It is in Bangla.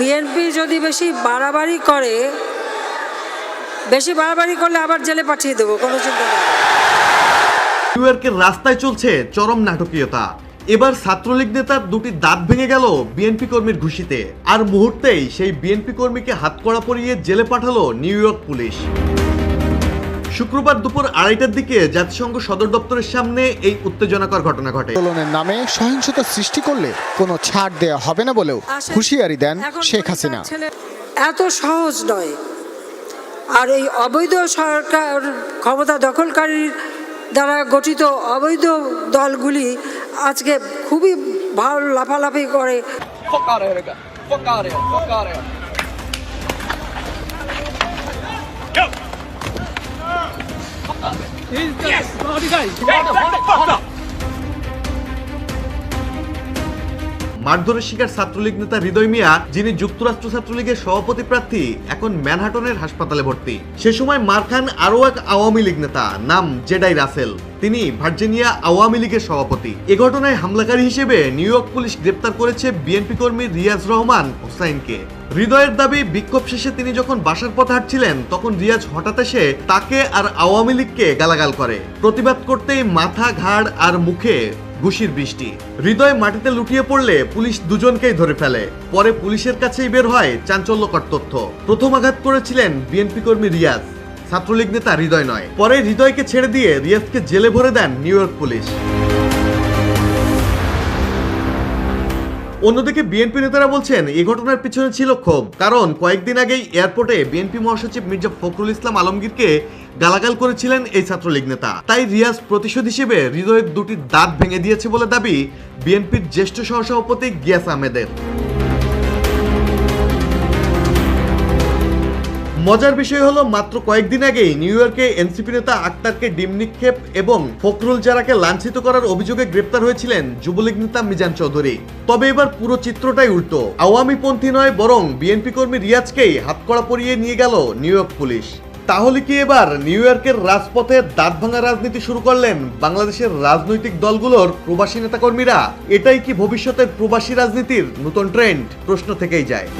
বিএনপি যদি বেশি বাড়াবাড়ি করে, বেশি বাড়াবাড়ি করলে আবার জেলে পাঠিয়ে দেবো, কোনো চিন্তা নেই। নিউইয়র্কের রাস্তায় চলছে চরম নাটকীয়তা। এবার ছাত্রলীগ নেতার দুটি দাঁত ভেঙে গেল বিএনপি কর্মীর ঘুষিতে। আর মুহূর্তেই সেই বিএনপি কর্মীকে হাতকড়া পরিয়ে জেলে পাঠালো নিউ ইয়র্ক পুলিশ। শুক্রবার দুপুর আড়াইটার দিকে জাতিসংঘ সদর দপ্তরের সামনে এই উত্তেজনাকর ঘটনা ঘটে। আন্দোলনের নামে সহিংসতা সৃষ্টি করলে কোনো ছাড় দেয়া হবে না বলেও হুঁশিয়ারি দেন এখন শেখ হাসিনা। এত সহজ নয়। আর এই অবৈধ সরকার ক্ষমতা দখলকারীর দ্বারা গঠিত অবৈধ দলগুলি আজকে খুবই ভালো লাফালাফি করে। He's the yes. naughty guy. The fuck up. মারধরের শিকার ছাত্রলীগ নেতা হৃদয় মিয়া, যিনি যুক্তরাষ্ট্র ছাত্রলীগের সভাপতি প্রার্থী, এখন ম্যানহাটনের হাসপাতালে ভর্তি। সে সময় মার খান আরও এক আওয়ামী লীগ নেতা, নাম জেডাই রাসেল। তিনি ভার্জিনিয়া আওয়ামী লীগের সভাপতি। এ ঘটনায় হামলাকারী হিসেবে নিউ ইয়র্ক পুলিশ গ্রেপ্তার করেছে বিএনপি কর্মী রিয়াজ রহমান হোসাইনকে। হৃদয়ের দাবি, বিক্ষোভ শেষে তিনি যখন বাসার পথে হাঁটছিলেন, তখন রিয়াজ হঠাৎ এসে তাকে আর আওয়ামী লীগকে গালাগাল করে। প্রতিবাদ করতেই মাথা, ঘাড় আর মুখে ঘুষির বৃষ্টি। হৃদয় মাটিতে লুটিয়ে পড়লে পুলিশ দুজনকেই ধরে ফেলে। পরে পুলিশের কাছেই বের হয় চাঞ্চল্যকর তথ্য। প্রথম আঘাত করেছিলেন বিএনপি কর্মী রিয়াজ। ছাত্রলীগ নেতা হৃদয় নয়। পরে হৃদয়কে ছেড়ে দিয়ে রিয়াজকে জেলে ভরে দেন নিউ ইয়র্ক পুলিশ। অন্যদিকে বিএনপি নেতারা বলছেন এই ঘটনার পিছনে ছিল ক্ষোভ। কারণ কয়েকদিন আগেই এয়ারপোর্টে বিএনপি মহাসচিব মির্জা ফখরুল ইসলাম আলমগীরকে গালাগাল করেছিলেন এই ছাত্রলীগ নেতা। তাই রিয়াজ প্রতিশোধ হিসেবে হৃদয়ের দুটি দাঁত ভেঙে দিয়েছে বলে দাবি বিএনপির জ্যেষ্ঠ সহসভাপতি গিয়াস আহমেদের। মজার বিষয় হলো, মাত্র কয়েকদিন আগেই নিউ ইয়র্কে এনসিপি নেতা আক্তারকে ডিম নিক্ষেপ এবং ফখরুল জারাকে লাঞ্ছিত করার অভিযোগে গ্রেপ্তার হয়েছিলেন যুবলীগ নেতা মিজান চৌধুরী। তবে এবার পুরো চিত্রটাই উল্টো। আওয়ামী পন্থী নয়, বরং বিএনপি কর্মী রিয়াজকেই হাতকড়া পরিয়ে নিয়ে গেল নিউ ইয়র্ক পুলিশ। তাহলে কি এবার নিউ ইয়র্কের রাজপথে দাঁত ভাঙা রাজনীতি শুরু করলেন বাংলাদেশের রাজনৈতিক দলগুলোর প্রবাসী নেতাকর্মীরা? এটাই কি ভবিষ্যতের প্রবাসী রাজনীতির নতুন ট্রেন্ড প্রশ্ন থেকেই যায়।